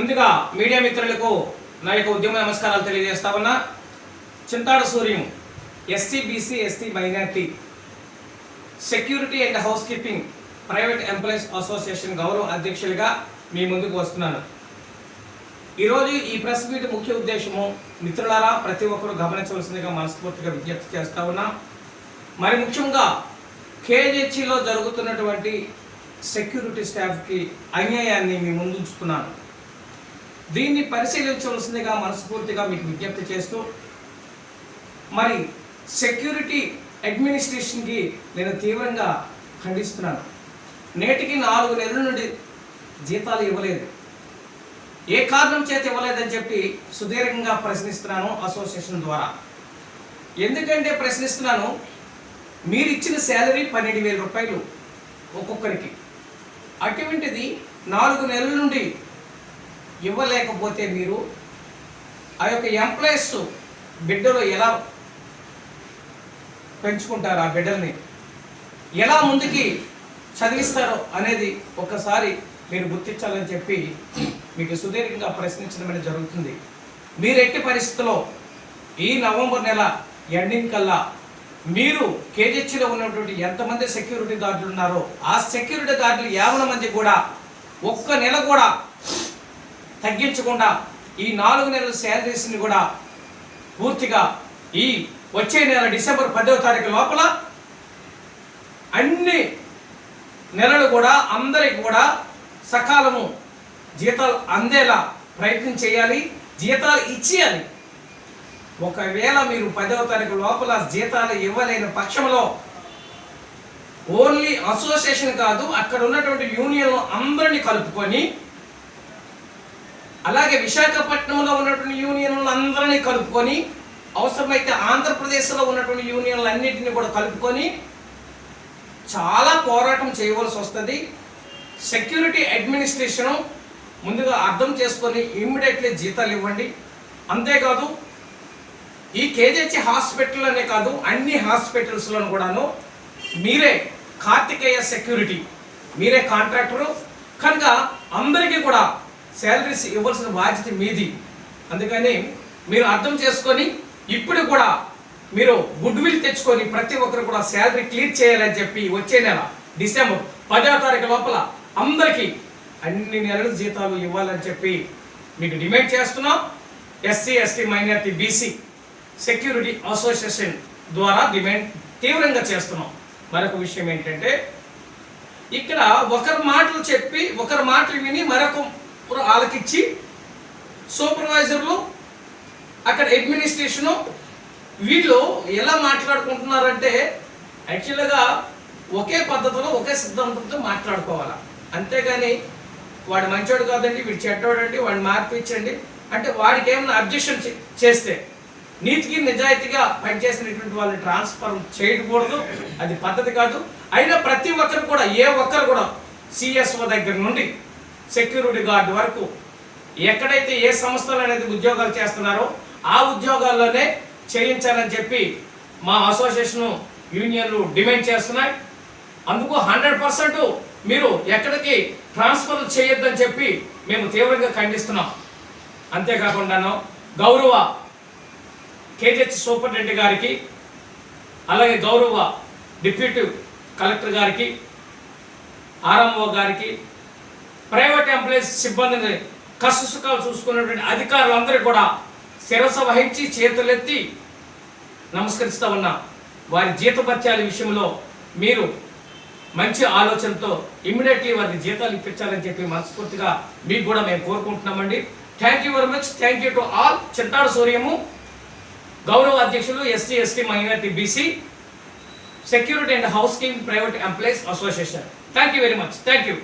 ముందుగా మీడియా మిత్రులకు నా యొక్క ఉద్యమ నమస్కారాలు తెలియజేస్తా ఉన్నా Chintada Suryam SC BC ST minority security and housekeeping private employees association గౌరవ అధ్యక్షులుగా మీ ముందుకు వస్తున్నాను. ఈరోజు ఈ ప్రెస్ మీట్ ముఖ్య ఉద్దేశము మిత్రులారా ప్రతి ఒక్కరూ గమనించవలసిందిగా మనస్ఫూర్తిగా విజ్ఞప్తి చేస్తా ఉన్నా. మరి ముఖ్యంగా కేజీహెచ్లో జరుగుతున్నటువంటి సెక్యూరిటీ స్టాఫ్కి అన్యాయాన్ని మీ ముందుంచుతున్నాను దీన్ని పరిశీలించవలసిందిగా మనస్ఫూర్తిగా మీకు విజ్ఞప్తి చేస్తూ మరి సెక్యూరిటీ అడ్మినిస్ట్రేషన్కి నేను తీవ్రంగా ఖండిస్తున్నాను. నేటికి నాలుగు నెలల నుండి జీతాలు ఇవ్వలేదు. ఏ కారణం చేత ఇవ్వలేదని చెప్పి సుదీర్ఘంగా ప్రశ్నిస్తున్నాను అసోసియేషన్ ద్వారా. ఎందుకంటే ప్రశ్నిస్తున్నాను మీరు ఇచ్చిన శాలరీ పన్నెండు వేల రూపాయలు ఒక్కొక్కరికి. అటువంటిది నాలుగు నెలల నుండి ఇవ్వలేకపోతే మీరు ఆ యొక్క ఎంప్లాయీస్ బిడ్డలు ఎలా పెంచుకుంటారు ఆ బిడ్డల్ని? ఎలా ముందుకి చదివిస్తారో అనేది ఒకసారి మీరు గుర్తించాలని చెప్పి మీకు సుదీర్ఘంగా ప్రశ్నించడం అనేది జరుగుతుంది. మీరు ఎట్టి పరిస్థితుల్లో ఈ నవంబర్ నెల ఎండింగ్ కల్లా మీరు కేజెచ్లో ఉన్నటువంటి ఎంతమంది సెక్యూరిటీ గార్డులు ఉన్నారో ఆ సెక్యూరిటీ గార్డులు యాభై మంది కూడా ఒక్క నెల కూడా తగ్గించకుండా ఈ నాలుగు నెలల శాలరీస్ని కూడా పూర్తిగా ఈ వచ్చే నెల డిసెంబర్ పదవ తారీఖు లోపల అన్ని నెలలు కూడా అందరికి కూడా సకాలము జీతాలు అందేలా ప్రయత్నం చేయాలి జీతాలు ఇచ్చేయాలి. ఒకవేళ మీరు పదవ తారీఖు లోపల జీతాలు ఇవ్వలేని పక్షంలో ఓన్లీ అసోసియేషన్ కాదు అక్కడ ఉన్నటువంటి యూనియన్ అందరినీ కలుపుకొని అలాగే విశాఖపట్నంలో ఉన్నటువంటి యూనియన్లు అందరినీ కలుపుకొని అవసరమైతే ఆంధ్రప్రదేశ్లో ఉన్నటువంటి యూనియన్లు అన్నింటినీ కూడా కలుపుకొని చాలా పోరాటం చేయవలసి వస్తుంది. సెక్యూరిటీ అడ్మినిస్ట్రేషను ముందుగా అర్థం చేసుకొని ఇమ్మీడియట్లీ జీతాలు ఇవ్వండి. అంతేకాదు ఈ కేజీహెచ్ హాస్పిటల్ అనే కాదు అన్ని హాస్పిటల్స్లో కూడాను మీరే కార్తికేయ సెక్యూరిటీ మీరే కాంట్రాక్టరు. కనుక అందరికీ కూడా శాలరీస్ ఇవ్వాల్సిన బాధ్యత మీది. అందుకని మీరు అర్థం చేసుకొని ఇప్పుడు కూడా మీరు గుడ్ విల్ తెచ్చుకొని ప్రతి ఒక్కరు కూడా శాలరీ క్లియర్ చేయాలని చెప్పి వచ్చే నెల డిసెంబర్ పదో తారీఖు లోపల అందరికీ అన్ని నెలల జీతాలు ఇవ్వాలని చెప్పి మీకు డిమాండ్ చేస్తున్నాం. SC ST minority BC security association ద్వారా డిమాండ్ తీవ్రంగా చేస్తున్నాం. మరొక విషయం ఏంటంటే ఇక్కడ ఒకరి మాటలు చెప్పి ఒకరి మాటలు విని మరొక ఆలకిచ్చి సూపర్వైజర్లు అక్కడ అడ్మినిస్ట్రేషను వీళ్ళు ఎలా మాట్లాడుకుంటున్నారంటే యాక్చువల్గా ఒకే పద్ధతిలో ఒకే సిద్ధాంతంతో మాట్లాడుకోవాలి. అంతేగాని వాడు మంచోడు కాదండి వీడు చెడ్డోడండి వాడిని మార్పించండి. అంటే వాడికి ఏమైనా అబ్జెక్షన్ చేస్తే నీతికి నిజాయితీగా పనిచేసినటువంటి వాళ్ళని ట్రాన్స్ఫర్ చేయకూడదు అది పద్ధతి కాదు. అయినా ప్రతి ఒక్కరు కూడా ఏ ఒక్కరు కూడా సిఎస్ఓ దగ్గర నుండి సెక్యూరిటీ గార్డ్ వరకు ఎక్కడైతే ఏ సంస్థలు అనేది ఉద్యోగాలు చేస్తున్నారో ఆ ఉద్యోగాల్లోనే చేయించాలని చెప్పి మా అసోసియేషను యూనియన్లు డిమాండ్ చేస్తున్నాయి. అందుకు హండ్రెడ్ పర్సెంట్ మీరు ఎక్కడికి ట్రాన్స్ఫర్ చేయొద్దని చెప్పి మేము తీవ్రంగా ఖండిస్తున్నాం. అంతేకాకుండాను గౌరవ కేజెచ్ సూపరింటెండెంట్ గారికి అలాగే గౌరవ డిప్యూటీ కలెక్టర్ గారికి ఆర్ఎంఓ గారికి ప్రైవేట్ ఎంప్లాయీస్ సిబ్బందిని కసుసుకాలు చూసుకున్నటువంటి అధికారులందరూ కూడా శిరస వహించి చేతులెత్తి నమస్కరిస్తూ ఉన్నా వారి జీతపత్యాల విషయంలో మీరు మంచి ఆలోచనతో ఇమ్మీడియట్లీ వారికి జీతాలు ఇప్పించాలని చెప్పి మనస్ఫూర్తిగా మీకు కూడా మేము కోరుకుంటున్నామండి. Thank you very much thank you to all Chintada Suryam గౌరవ అధ్యక్షులు SC ST minority BC security and housekeeping private employees association. Thank you very much thank you